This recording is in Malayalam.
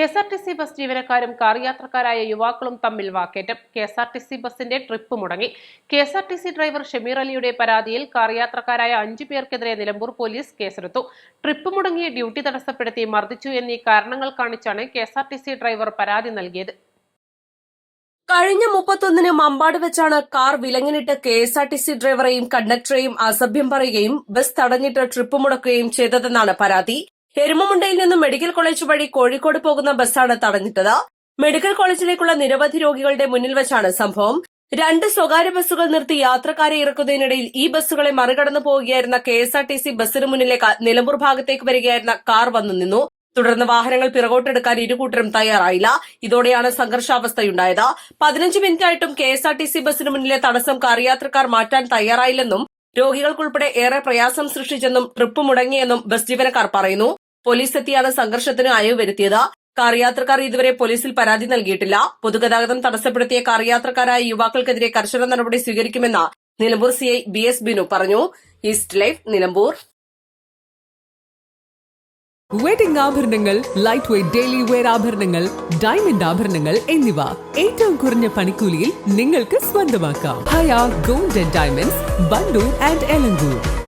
K S R T C bus ജീവനക്കാരും കാർ യാത്രക്കാരായ യുവാക്കളും തമ്മിൽ വാക്കേറ്റം. K S R T C ബസിന്റെ ട്രിപ്പ് മുടങ്ങി. K S R T C driver Shameer അലിയുടെ പരാതിയിൽ കാർ യാത്രക്കാരായ അഞ്ചു പേർക്കെതിരെ നിലമ്പൂർ പോലീസ് കേസെടുത്തു. ട്രിപ്പ് മുടങ്ങി ഡ്യൂട്ടി തടസ്സപ്പെടുത്തി മർദ്ദിച്ചു എന്നീ കാരണങ്ങൾ കാണിച്ചാണ് K S R T C driver പരാതി നൽകിയത്. കഴിഞ്ഞ മുപ്പത്തൊന്നിന് മമ്പാട് വെച്ചാണ് car വിലങ്ങിനിട്ട് K S R T C ഡ്രൈവറെയും കണ്ടക്ടറെയും അസഭ്യം പറയുകയും ബസ് തടഞ്ഞിട്ട് ട്രിപ്പ് മുടക്കുകയും ചെയ്തതെന്നാണ് പരാതി. എരുമമുണ്ടയിൽ നിന്നും മെഡിക്കൽ കോളേജ് വഴി കോഴിക്കോട് പോകുന്ന ബസ്സാണ് തടഞ്ഞിട്ടത്. മെഡിക്കൽ കോളേജിലേക്കുള്ള നിരവധി രോഗികളുടെ മുന്നിൽ വെച്ചാണ് സംഭവം. രണ്ട് സ്വകാര്യ ബസ്സുകൾ നിർത്തി യാത്രക്കാരെ ഇറക്കുന്നതിനിടയിൽ ഈ ബസ്സുകളെ മറികടന്നു പോവുകയായിരുന്ന K S R T C ബസ്സിന് മുന്നിലേക്ക് നിലമ്പൂർ ഭാഗത്തേക്ക് വരികയായിരുന്ന കാർ വന്നു നിന്നു. തുടർന്ന് വാഹനങ്ങൾ പിറകോട്ടെടുക്കാൻ ഇരുകൂട്ടരും തയ്യാറായില്ല. ഇതോടെയാണ് സംഘർഷാവസ്ഥയുണ്ടായത്. പതിനഞ്ച് മിനിറ്റായിട്ടും K S R T C ബസ്സിന് മുന്നിലെ തടസ്സം കാർ യാത്രക്കാർ മാറ്റാൻ തയ്യാറായില്ലെന്നും രോഗികൾക്കുൾപ്പെടെ ഏറെ പ്രയാസം സൃഷ്ടിച്ചെന്നും ട്രിപ്പ് മുടങ്ങിയെന്നും ബസ് ജീവനക്കാർ പറയുന്നു. പോലീസ് എത്തിയാണ് സംഘർഷത്തിന് അയവ് വരുത്തിയത്. കാർ യാത്രക്കാർ ഇതുവരെ പോലീസിൽ പരാതി നൽകിയിട്ടില്ല. പൊതുഗതാഗതം തടസ്സപ്പെടുത്തിയ കാർ യാത്രക്കാരായ യുവാക്കൾക്കെതിരെ കർശന നടപടി സ്വീകരിക്കുമെന്ന് Nilambur CI B S Binu പറഞ്ഞു. East life Nilambur. വെഡിംഗ് ആഭരണങ്ങൾ ലൈറ്റ് വെയ്റ്റ് ഡെയിലി വെയർ ആഭരണങ്ങൾ ഡയമണ്ട് ആഭരണങ്ങൾ എന്നിവ. ഏറ്റവും കുറഞ്ഞ പണിക്കൂലിയിൽ നിങ്ങൾക്ക് സ്വന്തമാക്കാം. Haya gold and diamonds Wandoor and Elankur.